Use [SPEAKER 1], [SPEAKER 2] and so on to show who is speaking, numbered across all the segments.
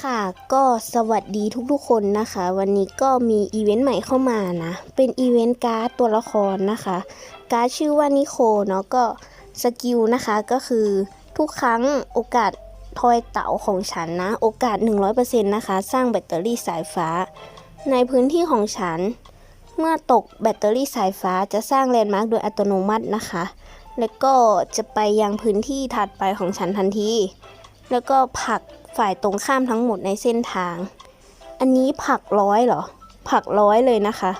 [SPEAKER 1] ค่ะก็สวัสดีทุกๆคนนะคะ วันนี้ก็มีอีเวนต์ใหม่เข้ามานะ เป็นอีเวนต์การ์ดตัวละครนะคะ การ์ดชื่อว่านิโคเนาะก็สกิลนะคะก็คือทุกครั้งโอกาสทอยเต๋าของฉันนะ โอกาส 100%นะคะ สร้างแบตเตอรี่สายฟ้า ในพื้นที่ของฉัน เมื่อตกแบตเตอรี่สายฟ้าจะสร้างแลนด์มาร์กโดยอัตโนมัตินะคะ แล้วก็จะไปยังพื้นที่ถัดไปของฉันทันทีแล้วก็ผัก ฝ่ายตรงข้ามทั้งหมดในเส้นทาง อันนี้ผักร้อยเหรอ ผักร้อยเลยนะคะ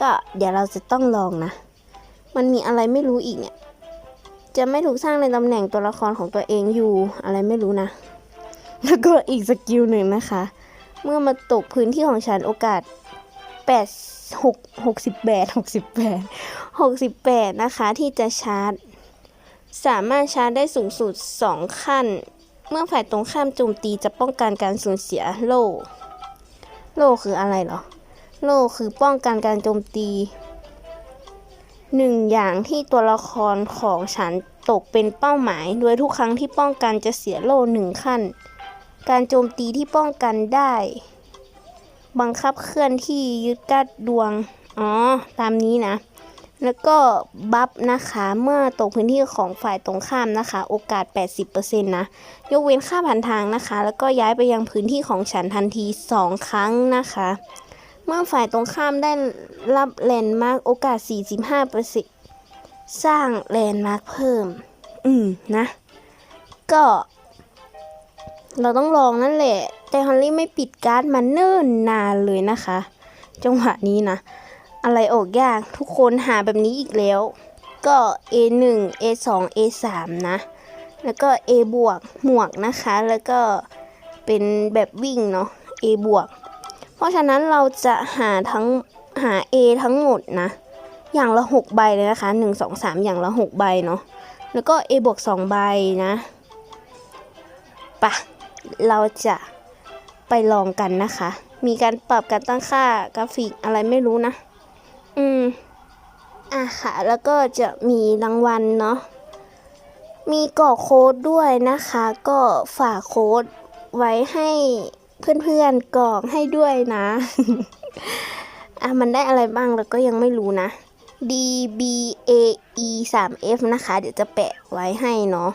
[SPEAKER 1] ก็เดี๋ยวเราจะต้องลองนะ มันมีอะไรไม่รู้อีกเนี่ย จะไม่ถูกสร้างในตำแหน่งตัวละครของตัวเองอยู่อะไรไม่รู้นะ แล้วก็อีกสกิลหนึ่งนะคะ เมื่อมาตกพื้นที่ของฉันโอกาส8 6 68 68 68 นะคะ ที่จะชาร์จ สามารถชาร์จได้สูงสุด 2 ขั้น เมื่อฝ่ายตรงข้ามโจมตีจะป้องกันการสูญเสียโล่ โล่คืออะไรหรอ โล่คือป้องกันการโจมตีหนึ่งอย่างที่ตัวละครของฉันตกเป็นเป้าหมาย โดยทุกครั้งที่ป้องกันจะเสียโล่หนึ่งขั้น การโจมตีที่ป้องกันได้ บังคับเคลื่อนที่ยึดกัดดวง อ๋อ ตามนี้นะ แล้วก็บัฟนะคะ เมื่อตกพื้นที่ของฝ่ายตรงข้ามนะคะ โอกาส 80%นะ ยกเว้นค่าผ่านทางนะคะ แล้วก็ย้ายไปยังพื้นที่ของฉันทันที 2 ครั้งนะคะ เมื่อฝ่ายตรงข้ามได้รับแลนด์มาร์กโอกาส 45%สร้างแลนด์มาร์กเพิ่ม อืมนะ ก็ เราต้องลองนั่นแหละ แต่ฮอลลี่ไม่ปิดการ์ดมาเนิ่นนานเลยนะคะ จังหวะนี้นะ อะไรออกยากทุกคนหาแบบนี้อีกแล้ว ก็ A1 A2 A3 นะ แล้วก็ A บวกหมวกนะคะ แล้วก็เป็นแบบวิ่งเนาะ A บวก เพราะฉะนั้นเราจะหาทั้งหา A ทั้งหมดนะ อย่างละ 6 ใบเลยนะคะ 1 2 3 อย่างละ 6 ใบเนาะ แล้วก็ A บวก 2 ใบนะปะเราจะไปลองกันนะคะ มีการปรับการตั้งค่ากราฟิกอะไรไม่รู้นะ อะค่ะ แล้วก็จะมีรางวัลเนาะ มีกรอกโค้ดด้วยนะคะ ก็ฝากโค้ดไว้ให้เพื่อนๆกรอกให้ด้วยนะ อะ มันได้อะไรบ้างเราก็ยังไม่รู้นะ D B A E 3 F นะคะ เดี๋ยวจะแปะไว้ให้เนาะ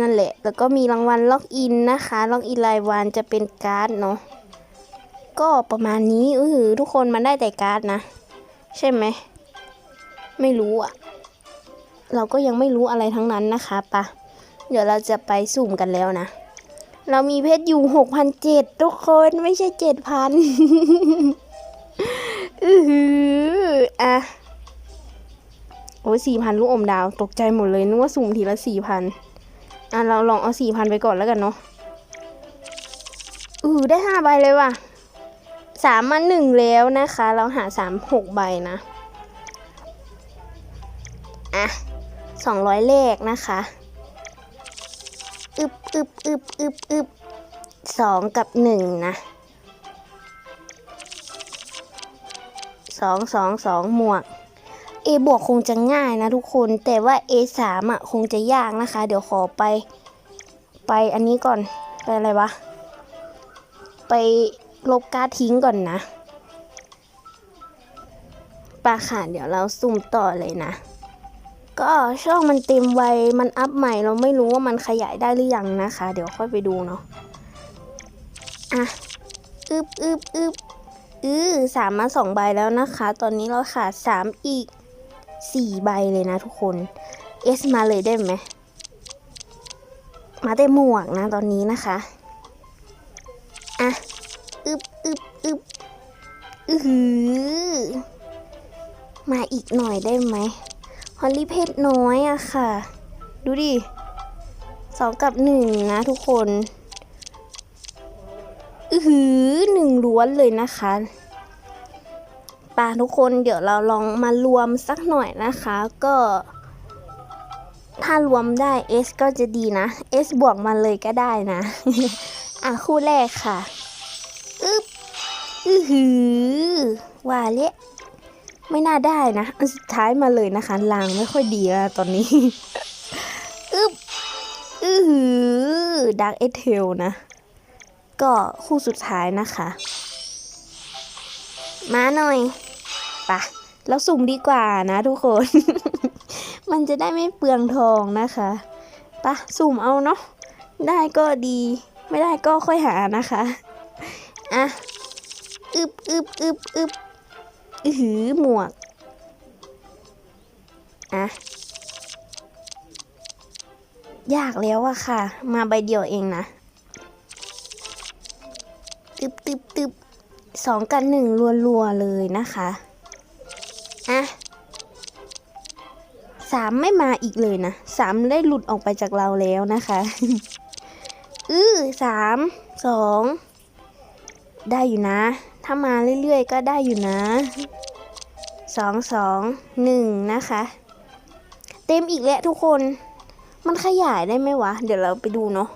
[SPEAKER 1] นั่นแหละ แล้วก็มีรางวัลล็อกอินนะคะ ล็อกอินรายวันจะเป็นการ์ดเนาะ ก็ประมาณนี้เออทุกคนมันได้แต่การ์ดนะ ใช่ไหม ไม่รู้อะเราก็ยังไม่รู้อะไรทั้งนั้นนะคะปะเดี๋ยวเราจะไปสุ่มกันแล้วนะ เรามีเพชรอยู่หกพันเจ็ดทุกคนไม่ใช่เจ็ดพันอือหืออะโอ้สี่พันลูกอมดาวตกใจหมดเลยนึกว่าสุ่มทีละสี่พันอะเราลองเอาสี่พันไปก่อนแล้วกันเนาะอือได้ห้าใบเลยว่ะสามมาหนึ่งแล้วนะคะ เราหาสามหกใบนะ อะสองร้อยเลขนะคะอึบอึบอึบอึบอึบสองกับหนึ่งนะสองสองสองหมวก A บวกคงจะง่ายนะทุกคน แต่ว่า A สามอะคงจะยากนะคะ เดี๋ยวขอไป ไปอันนี้ก่อน ไปอะไรวะ ไปลบการ์ดทิ้งก่อนนะปาค่ะเดี๋ยวเราสุ่มต่อเลยนะ ก็ช่องมันเต็มไวมันอัพใหม่เราไม่รู้ว่ามันขยายได้หรือยังนะคะ เดี๋ยวค่อยไปดูเนาะอะอึบอึบอึบอือสามมาสองใบแล้วนะคะ ตอนนี้เราขาดสามอีกสี่ใบเลยนะทุกคนเอสมาเลยได้ไหมมาได้หมวกนะตอนนี้นะคะอะอึบอึบอึบอือหือมาอีกหน่อยได้ไหม ฮอลลี่เพชรน้อยอะค่ะ ดูดิสองกับหนึ่งนะทุกคนอือหือหนึ่งล้วนเลยนะคะปาทุกคนเดี๋ยวเราลองมารวมสักหน่อยนะคะก็ ถ้ารวมได้ S ก็จะดีนะ S บวกมาเลยก็ได้นะ อะ คู่แรกค่ะ อึบอือหือว่าเละ ไม่น่าได้นะอันสุดท้ายมาเลยนะคะลางไม่ค่อยดีแล้วตอนนี้อึบอือหือดักเอเทลนะ ก็คู่สุดท้ายนะคะ มาหน่อยปะแล้วสุ่มดีกว่านะทุกคน มันจะได้ไม่เปลืองทองนะคะปะสุ่มเอาเนาะได้ก็ดี ไม่ได้ก็ค่อยหานะคะ อะ อึบอึบอึบอึบ อือหือหมวก อะ ยากแล้วอะค่ะ มาใบเดียวเองนะ ตึบตึบตึบสองกันหนึ่งรัวๆเลยนะคะ อะสามไม่มาอีกเลยนะสามได้หลุดออกไปจากเราแล้วนะคะ อือสามสองได้อยู่นะ ถ้ามาเรื่อยๆ ก็ได้อยู่นะสองสองหนึ่งนะคะ เต็มอีกแล้วทุกคน มันขยายได้ไหมวะ เดี๋ยวเราไปดูเนาะ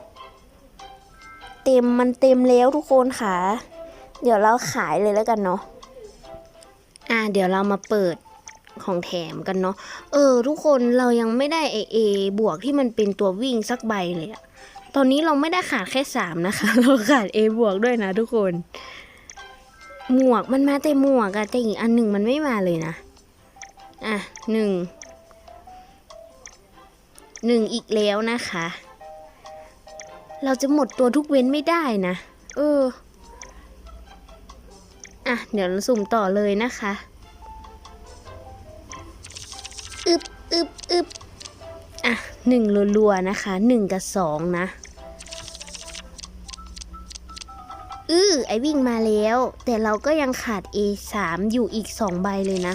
[SPEAKER 1] เต็มมันเต็มแล้วทุกคนค่ะ เดี๋ยวเราขายเลยแล้วกันเนาะอ่าเดี๋ยวเรามาเปิดของแถมกันเนาะเออ ทุกคนเรายังไม่ได้เอเอบวกที่มันเป็นตัววิ่งสักใบเลยอะตอนนี้เราไม่ได้ขาดแค่สามนะคะ เราขาด A บวกด้วยนะทุกคน หมวกมันมาแต่หมวกอะแต่อีกอันหนึ่งมันไม่มาเลยนะ อะหนึ่งหนึ่งอีกแล้วนะคะ เราจะหมดตัวทุกเว้นไม่ได้นะ เออ อะ เดี๋ยวเราสุ่มต่อเลยนะคะอึบอึบอึบอะหนึ่งรัวๆนะคะหนึ่งกับสองนะ อือไอวิ่งมาแล้ว แต่เราก็ยังขาด A 3 อยู่อีกสองใบเลยนะ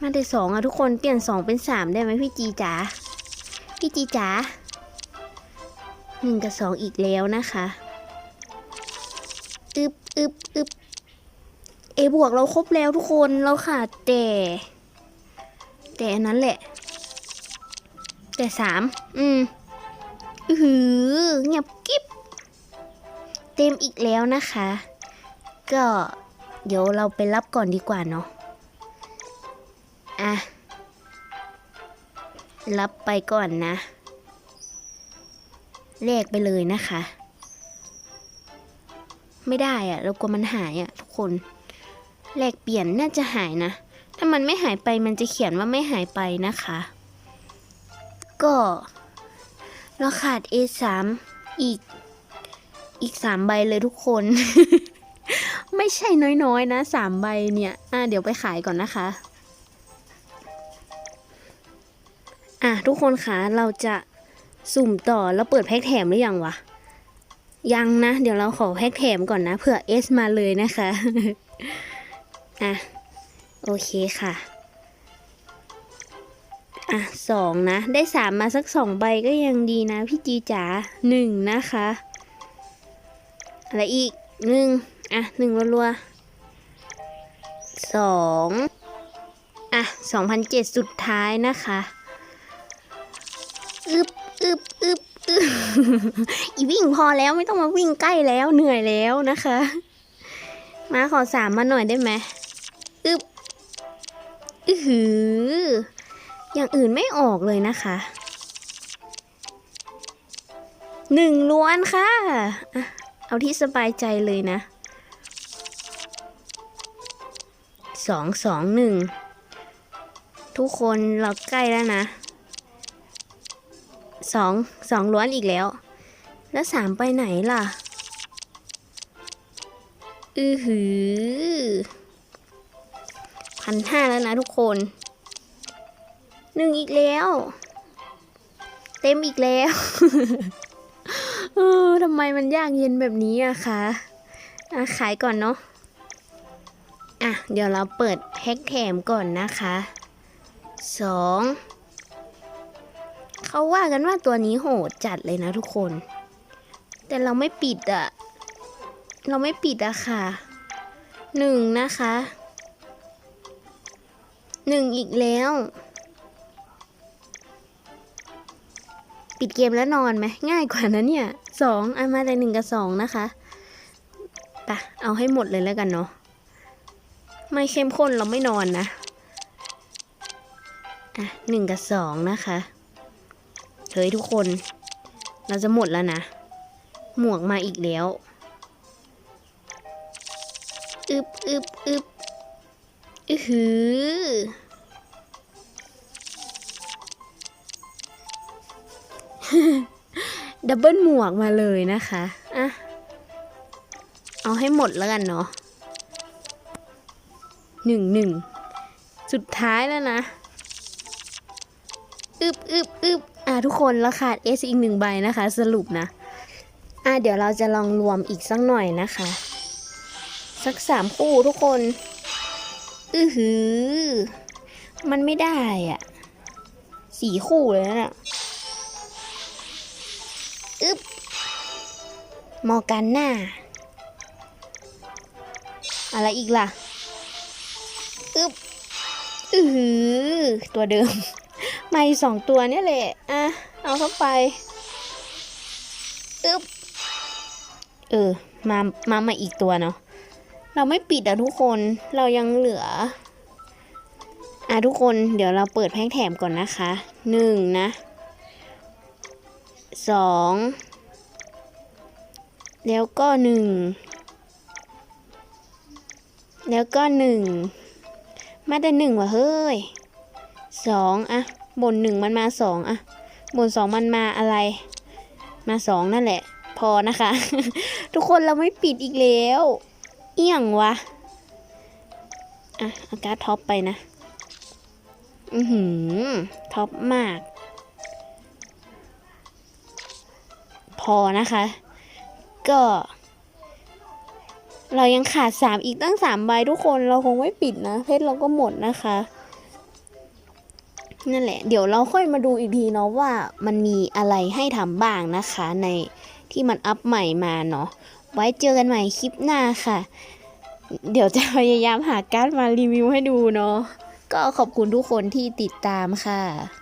[SPEAKER 1] มาได้สองอะทุกคนเปลี่ยนสองเป็นสามได้ไหมพี่จีจ๋าพี่จีจ๋าหนึ่งกับสองอีกแล้วนะคะอึบอึบอึบเอบวกเราครบแล้วทุกคนเราขาดแต่ แต่นั้นแหละ แต่สามอืมอือ หือเงียบกิ๊บเต็มอีกแล้วนะคะ ก็เดี๋ยวเราไปรับก่อนดีกว่าเนาะอะรับไปก่อนนะแลกไปเลยนะคะ ไม่ได้อะเรากลัวมันหายอะทุกคนแลกเปลี่ยนน่าจะหายนะ ถ้ามันไม่หายไปมันจะเขียนว่าไม่หายไปนะคะ ก็ เราขาด A3 อีกอีกสามใบเลยทุกคน ไม่ใช่น้อยๆนะสามใบเนี่ยอะเดี๋ยวไปขายก่อนนะคะ อะทุกคนคะเราจะสุ่มต่อแล้วเปิดแพ็กแถมหรือยังวะ ยังนะ เดี๋ยวเราขอแพ็กแถมก่อนนะเผื่อ S มาเลยนะคะ อะ โอเคค่ะ อะสองนะ ได้สามมาสักสองใบก็ยังดีนะ พี่จีจ๋าหนึ่งนะคะ อะไรอีกหนึ่งอะหนึ่งรัวๆสองอะสองพันเจ็ดสุดท้ายนะคะอึบอึบอึบอึบอีวิ่งพอแล้วไม่ต้องมาวิ่งใกล้แล้วเหนื่อยแล้วนะคะ มาขอสามมาหน่อยได้ไหมอึบอือหือ อย่างอื่นไม่ออกเลยนะคะหนึ่งล้วนค่ะอะเอาที่สบายใจเลยนะสองสองหนึ่งทุกคนเราใกล้แล้วนะสองสองล้วนอีกแล้ว แล้วสามไปไหนล่ะ อือหือพันห้าแล้วนะทุกคน หนึ่งอีกแล้ว เต็มอีกแล้ว เออทำไมมันยากเย็นแบบนี้อะคะอะขายก่อนเนาะอะ เดี๋ยวเราเปิดแพ็กแถมก่อนนะคะสองเขาว่ากันว่าตัวนี้โหดจัดเลยนะทุกคน แต่เราไม่ปิดอะเราไม่ปิดอะค่ะหนึ่งนะคะหนึ่งอีกแล้ว ปิดเกมแล้วนอนไหมง่ายกว่านะเนี่ยสองอะมาแต่หนึ่งกับสองนะคะปะเอาให้หมดเลยแล้วกันเนาะไม่เข้มข้นเราไม่นอนนะอะหนึ่งกับสองนะคะเฮ้ยทุกคน เราจะหมดแล้วนะ หมวกมาอีกแล้วอึบอึบอึบอือหือ ดับเบิลหมวกมาเลยนะคะอะเอาให้หมดแล้วกันเนาะหนึ่งหนึ่งสุดท้ายแล้วนะอึบอึบอึบอะทุกคนเราขาด S อีกหนึ่งใบนะคะ สรุปนะอะเดี๋ยวเราจะลองรวมอีกสักหน่อยนะคะ สักสามคู่ทุกคน อือหือ มันไม่ได้อะสี่คู่เลยนะ่ะ มอกันหน้า อะไรอีกล่ะ อึบอือหือ ตัวเดิม ไมาอีกสองตัวเนี่ยแหละ อะ เอาเข้าไป อึบเออ มา มามาอีกตัวเนาะ เราไม่ปิดอะทุกคน เรายังเหลือ อะทุกคน เดี๋ยวเราเปิดแพ็คแถมก่อนนะคะ หนึ่งนะ สอง แล้วก็หนึ่ง แล้วก็หนึ่ง มาแต่หนึ่งว่ะเฮ้ยสองอะบนหนึ่งมันมาสองอะบนสองมันมาอะไร มาสองนั่นแหละ พอนะคะ ทุกคนเราไม่ปิดอีกแล้ว เอี่ยงวะ อะอาการท็อปไปนะ อือหือ ท็อปมาก พอนะคะ ก็ เรายังขาดสามอีกตั้งสามใบทุกคนเราคงไม่ปิดนะ เพชรเราก็หมดนะคะ นั่นแหละ เดี๋ยวเราค่อยมาดูอีกทีเนาะว่ามันมีอะไรให้ทำบ้างนะคะ ในที่มันอัพใหม่มาเนาะไว้เจอกันใหม่คลิปหน้าค่ะ เดี๋ยวจะพยายามหาการ์ดมารีวิวให้ดูเนาะก็ขอบคุณทุกคนที่ติดตามค่ะ